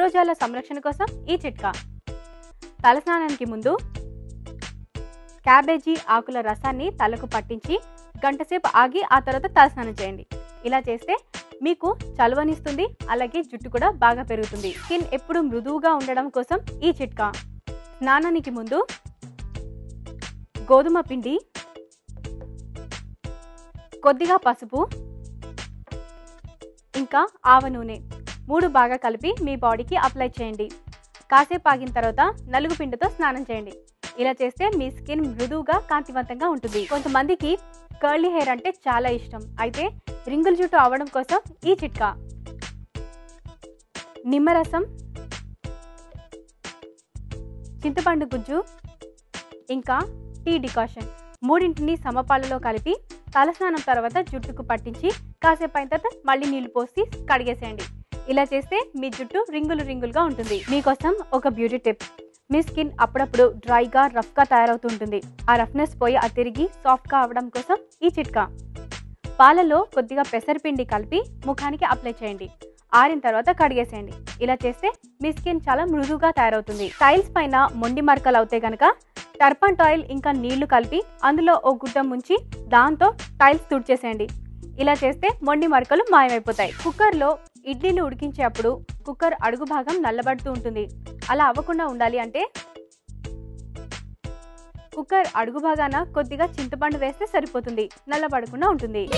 కణజాల సంరక్షణ కోసం ఈ చిట్కా. తలస్నానానికి ముందు క్యాబేజీ ఆకుల రసాన్ని తలకు పట్టించి గంటసేపు ఆగి ఆ తర్వాత తలస్నానం చేయండి. ఇలా చేస్తే మీకు చలవనిస్తుంది అలాగే జుట్టు కూడా బాగా పెరుగుతుంది. స్కిన్ ఎప్పుడు మృదువుగా ఉండడం కోసం ఈ చిట్కా. స్నానానికి ముందు గోధుమ పిండి కొద్దిగా పసుపు ఇంకా ఆవ నూనె. మూడు బాగా కలిపి మీ బాడీకి అప్లై చేయండి. కాసేపు ఆగిన తర్వాత నలుగు పిండితో స్నానం చేయండి. ఇలా చేస్తే మీ స్కిన్ మృదువుగా కాంతివంతంగా ఉంటుంది. కొంతమందికి కర్లీ హెయిర్ అంటే చాలా ఇష్టం. అయితే రింగుల జుట్టు అవడం కోసం ఈ చిట్కా. నిమ్మరసం చింతపండు గుజ్జు ఇంకా టీ డికాషన్. మూడింటిని సమపాలలో కలిపి తలస్నానం తర్వాత జుట్టుకు పట్టించి కాసేపు అయిన తర్వాత మళ్ళీ నీళ్ళు పోసి కడిగేసేయండి. ఇలా చేస్తే మీ జుట్టు రింగులు రింగులుగా ఉంటుంది. మీకోసం ఒక బ్యూటీ టిప్ మీ స్కిన్ అప్పుడప్పుడు డ్రైగా రఫ్గా తయారవుతుంటుంది ఆ రఫ్నెస్ పోయి అది తిరిగి సాఫ్ట్గా అవడం కోసం ఈ చిట్కా. పాలలో కొద్దిగా పెసరపిండి కలిపి ముఖానికి అప్లై చేయండి. ఆరిన తర్వాత కడిగేసేయండి. ఇలా చేస్తే మీ స్కిన్ చాలా మృదువుగా తయారవుతుంది. టైల్స్ పైన మొండి మరకలు అవుతాయి కనుక టర్పంట్ ఆయిల్ ఇంకా నీళ్ళు కలిపి అందులో ఓ గుడ్డ ముంచి దాంతో టైల్స్ తుడిచేసేయండి. ఇలా చేస్తే మొండి మరకలు మాయమైపోతాయి. కుక్కర్లో ఇడ్లీలు ఉడికించేటప్పుడు కుక్కర్ అడుగు భాగం నల్లబడుతూ ఉంటుంది. అలా అవ్వకుండా ఉండాలి అంటే? కుక్కర్ అడుగు భాగాన కొద్దిగా చింతపండు వేస్తే సరిపోతుంది. నల్లబడకుండా ఉంటుంది.